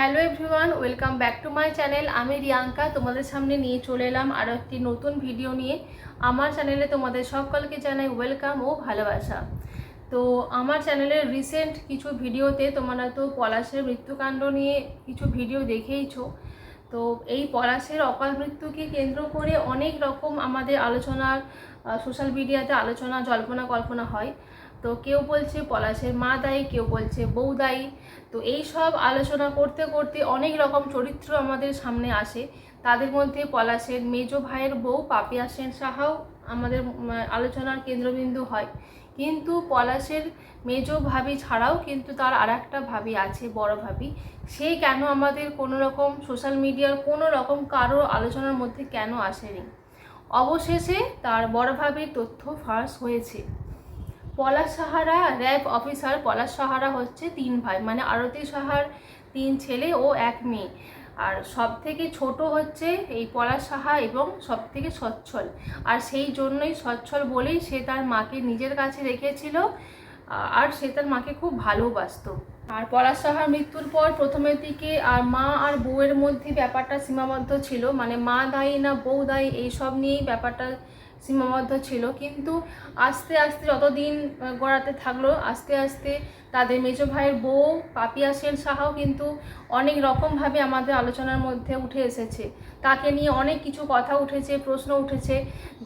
Welcome back to my channel. আমি রিয়াঙ্কা, তোমাদের সামনে নিয়ে চলে এলাম আরও একটি নতুন ভিডিও নিয়ে। আমার চ্যানেলে তোমাদের সকলকে জানাই ওয়েলকাম ও ভালোবাসা। তো আমার চ্যানেলের রিসেন্ট কিছু ভিডিওতে তোমরা তো পলাশের মৃত্যুকাণ্ড নিয়ে কিছু ভিডিও দেখেইছো। তো এই পলাশের অকাল মৃত্যুকে কেন্দ্র করে অনেক রকম আমাদের আলোচনার সোশ্যাল মিডিয়াতে আলোচনা জল্পনা কল্পনা হয়। তো কেউ বলছে পলাশের মা দায়ী, কেউ বলছে বউ দায়ী। তো এই সব আলোচনা করতে করতে অনেক রকম চরিত্র আমাদের সামনে আসে। তাদের মধ্যে পলাশের মেজ ভাইয়ের বউ পাপিয়া সেন সাহাও আমাদের আলোচনার কেন্দ্রবিন্দু হয়। কিন্তু পলাশের মেজ ভাবি ছাড়াও কিন্তু তার আর একটা ভাবি আছে, বড় ভাবি। সে কেন আমাদের কোনো রকম সোশ্যাল মিডিয়ার কোনো রকম কারও আলোচনার মধ্যে কেন আসেনি? অবশেষে তার বড় ভাবির তথ্য ফাঁস হয়েছে। পলাশ সাহারা র্যাব অফিসার পলাশ সাহারা হচ্ছে তিন ভাই মানে আরতি সাহার তিন ছেলে ও এক মেয়ে। আর সব থেকে ছোট হচ্ছে এই পলাশ সাহা এবং সব থেকে সচ্ছল। আর সেই জন্যই সচ্ছল বলেই সে তার মাকে নিজের কাছে রেখেছিল আর সে তার মাকে খুব ভালোবাসতো। আর পলাশ সাহার মৃত্যুর পর প্রথমের দিকে আর মা আর বউয়ের মধ্যে ব্যাপারটা সীমাবদ্ধ ছিল মানে মা দায়ী না, বউ দায়ী, এইসব নিয়েই ব্যাপারটা সীমাবদ্ধ ছিল। কিন্তু আস্তে আস্তে যতদিন গড়াতে থাকল, আস্তে আস্তে তাদের মেজো ভাইয়ের বউ পাপিয়া সেন সাহাও কিন্তু অনেক রকমভাবে আমাদের আলোচনার মধ্যে উঠে এসেছে। তাকে নিয়ে অনেক কিছু কথা উঠেছে, প্রশ্ন উঠেছে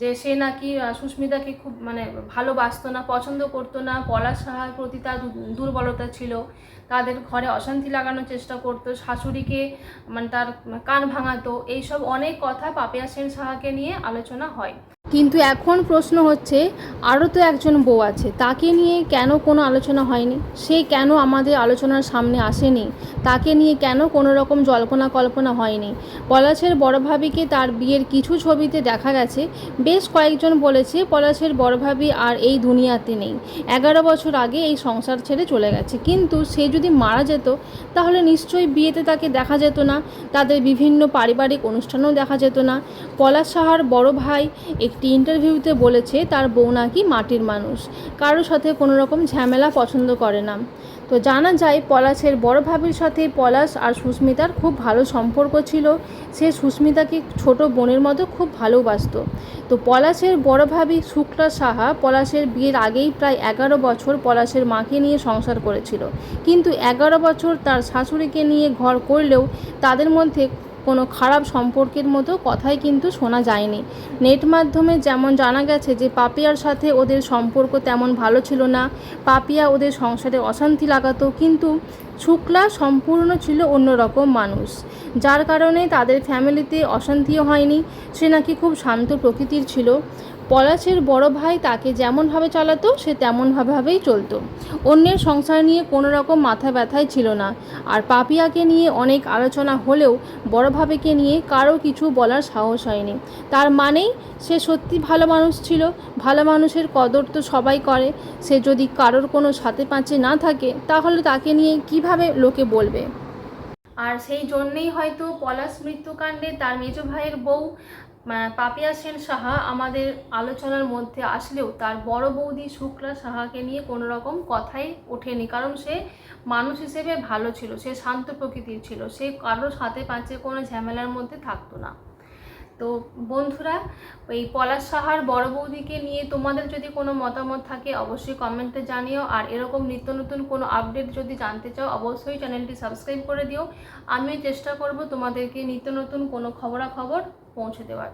যে সে নাকি সুস্মিতাকে খুব মানে ভালোবাসতো না, পছন্দ করতো না, পলাশ সাহার প্রতি তার দুর্বলতা ছিল, তাদের ঘরে অশান্তি লাগানোর চেষ্টা করতো, শাশুড়িকে মানে তার কান ভাঙাতো, এইসব অনেক কথা পাপিয়া সেন সাহাকে নিয়ে আলোচনা হয়। কিন্তু এখন প্রশ্ন হচ্ছে, আরও তো একজন বউ আছে, তাকে নিয়ে কেন কোনো আলোচনা হয়নি? সে কেন আমাদের আলোচনার সামনে আসেনি? তাকে নিয়ে কেন কোনো রকম জল্পনা কল্পনা হয়নি? পলাশের বড় ভাবিকে তার বিয়ের কিছু ছবিতে দেখা গেছে। বেশ কয়েকজন বলেছে, পলাশের বড় ভাবি আর এই দুনিয়াতে নেই। এগারো বছর আগে এই সংসার ছেড়ে চলে গেছে। কিন্তু সে যদি মারা যেত, তাহলে নিশ্চয়ই বিয়েতে তাকে দেখা যেত না। তাদের বিভিন্ন পারিবারিক অনুষ্ঠানেও দেখা যেত না। পলাশ সাহার বড় ভাই একটি ইন্টারভিউতে বলেছে, তার বউ নাকি মাটির মানুষ। কারোর সাথে কোনো রকম ঝামেলা পছন্দ করে না। তো জানা যায়, পলাশের বড় ভাবির সাথে পলাশ আর সুস্মিতার খুব ভালো সম্পর্ক ছিল। সে সুস্মিতাকে ছোট বোনের মতো খুব ভালোবাসতো। তো পলাশের বড় ভাবি শুক্লা সাহা, পলাশের বিয়ের আগেই প্রায় এগারো বছর পলাশের মাকে নিয়ে সংসার করেছিল। কিন্তু এগারো বছর তার শাশুড়িকে নিয়ে ঘর করলেও তাদের মধ্যে কোনো খারাপ সম্পর্কের মতো কথাই কিন্তু শোনা যায়নি। নেট মাধ্যমে যেমন জানা গেছে যে পাপিয়ার সাথে ওদের সম্পর্ক তেমন ভালো ছিল না, পাপিয়া ওদের সংসারে অশান্তি লাগাতো, কিন্তু শুক্লা সম্পূর্ণ ছিল অন্যরকম মানুষ। যার কারণে তাদের ফ্যামিলিতে অশান্তিও হয়নি। সে নাকি খুব শান্ত প্রকৃতির ছিল। পলাশের বড় ভাই তাকে যেমনভাবে চালাতো, সে তেমনভাবেই চলতো। অন্যের সংসার নিয়ে কোনো রকম মাথা ব্যথাই ছিল না। আর পাপিয়াকে নিয়ে অনেক আলোচনা হলেও বড় ভাবিকে নিয়ে কারও কিছু বলার সাহস হয়নি। তার মানেই সে সত্যি ভালো মানুষ ছিল। ভালো মানুষের কদর তো সবাই করে। সে যদি কারোর কোনো সাথে পাঁচে না থাকে, তাহলে তাকে নিয়ে কীভাবে লোকে বলবে? আর সেই জন্যেই হয়তো পলাশ মৃত্যুকাণ্ডে তার মেজ ভাইয়ের বউ পাপিয়া সেন সাহা আমাদের আলোচনার মধ্যে আসলেও তার বড় বৌদি শুক্লা সাহাকে নিয়ে কোনো রকম কথাই ওঠেনি। কারণ সে মানুষ হিসেবে ভালো ছিল, সে শান্ত প্রকৃতির ছিল, সে কারোর সাথে পাঁচে কোনো ঝামেলার মধ্যে থাকতো না। তো বন্ধুরা, ওই পলাশ সাহার বড় বৌদিকে নিয়ে তোমাদের যদি কোনো মতামত থাকে, অবশ্যই কমেন্টে জানিও। আর এরকম নিত্য নতুন কোনো আপডেট যদি জানতে চাও, অবশ্যই চ্যানেলটি সাবস্ক্রাইব করে দিও। আমি চেষ্টা করব তোমাদেরকে নিত্য নতুন কোনো খবরাখবর পৌঁছে দেওয়ার।